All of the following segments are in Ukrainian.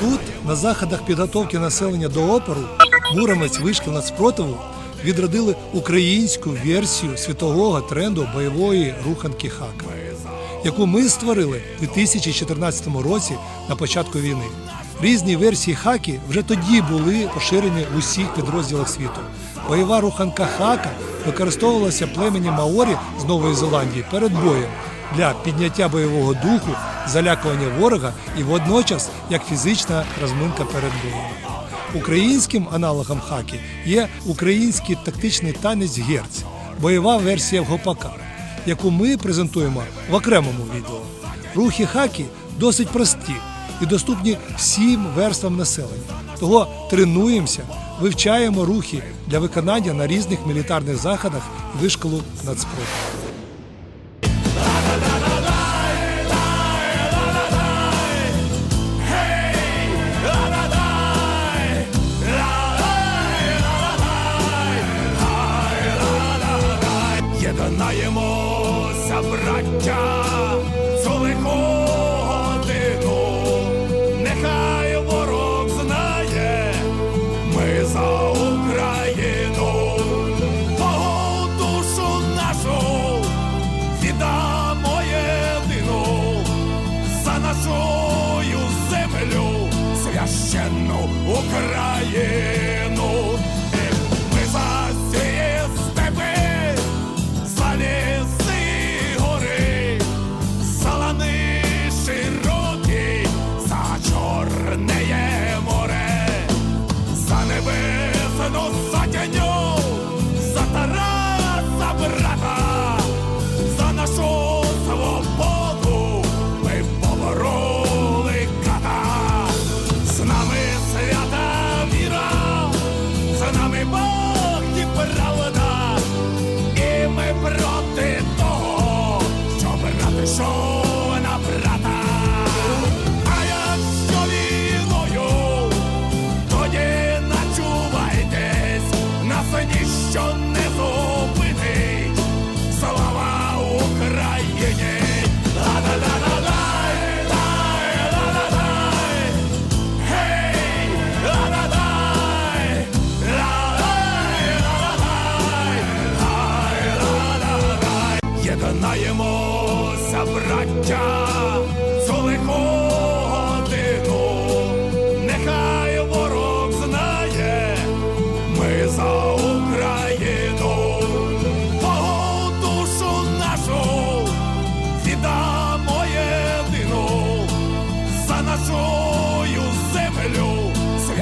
Тут, на заходах підготовки населення до опору, Муромець вишкіл нацпротиву відродили українську версію світового тренду бойової руханки хака, яку ми створили у 2014 році на початку війни. Різні версії хаки вже тоді були поширені в усіх підрозділах світу. Бойова руханка хака використовувалася племенем Маорі з Нової Зеландії перед боєм для підняття бойового духу, залякування ворога і водночас як фізична розминка перед боєм. Українським аналогом хаки є український тактичний танець герць, бойова версія гопака, яку ми презентуємо в окремому відео. Рухи хаки досить прості і доступні всім верствам населення. Того тренуємося, вивчаємо рухи для виконання на різних мілітарних заходах вишколу нацпроту. Єднаємося, браття, священну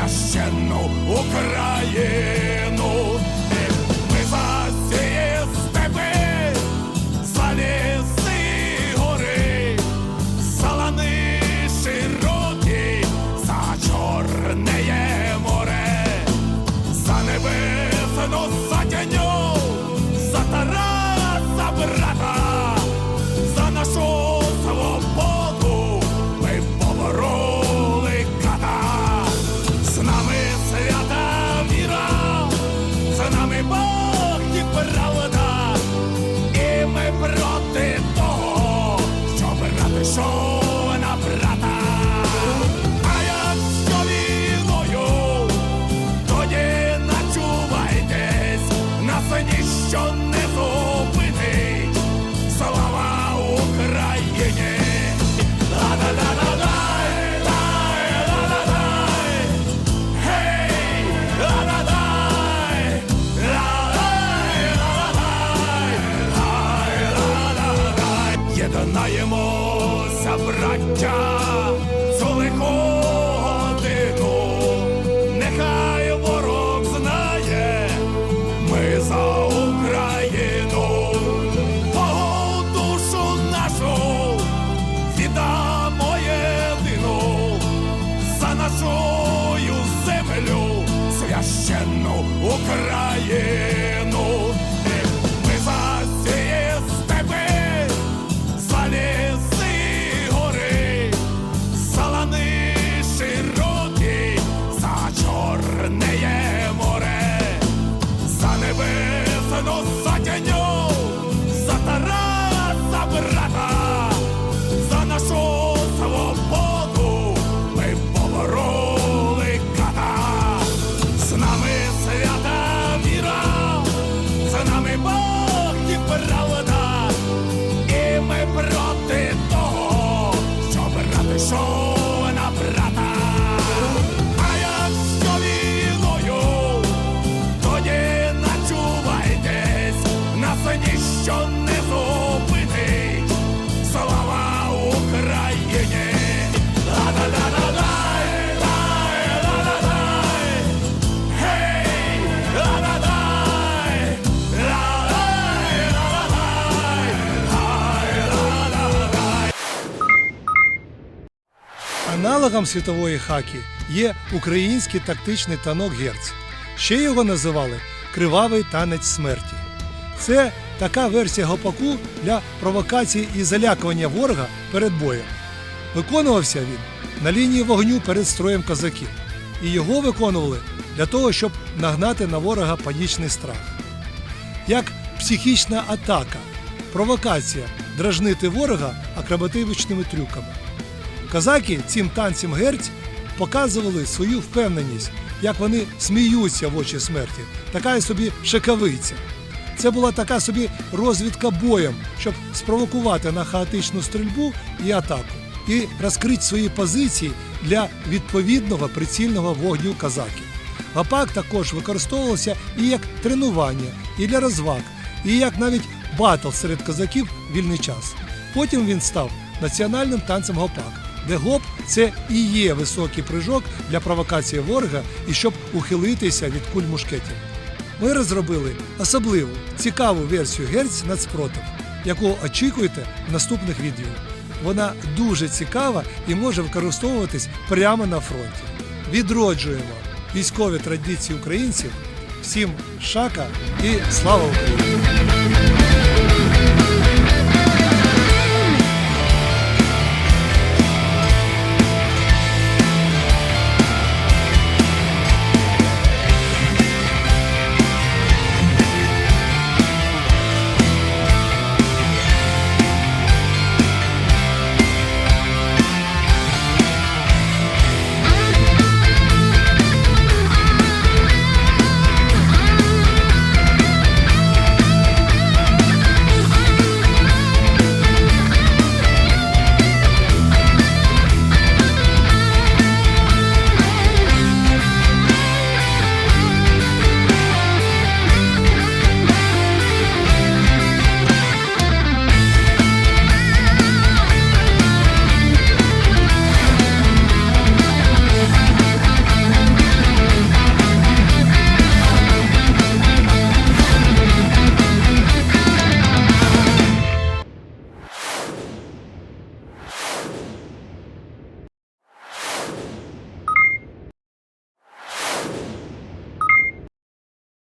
священну Україну. Аналогом світової хакі є український тактичний танок герць. Ще його називали Кривавий танець смерті. Це така версія гопаку для провокації і залякування ворога перед боєм. Виконувався він на лінії вогню перед строєм козаків. І його виконували для того, щоб нагнати на ворога панічний страх. Як психічна атака, провокація дражнити ворога акробатичними трюками. Козаки цим танцем герць показували свою впевненість, як вони сміються в очі смерті, така собі шикавиця. Це була така собі розвідка боєм, щоб спровокувати на хаотичну стрільбу і атаку, і розкрити свої позиції для відповідного прицільного вогню козаків. Гапак також використовувався і як тренування, і для розваг, і як навіть батл серед козаків вільний час. Потім він став національним танцем гопак, де гоп це і є високий прыжок для провокації ворога і щоб ухилитися від куль мушкетів. Ми розробили особливу цікаву версію герць нацпротив, яку очікуєте в наступних відео. Вона дуже цікава і може використовуватись прямо на фронті. Відроджуємо військові традиції українців. Всім шака і слава Україні!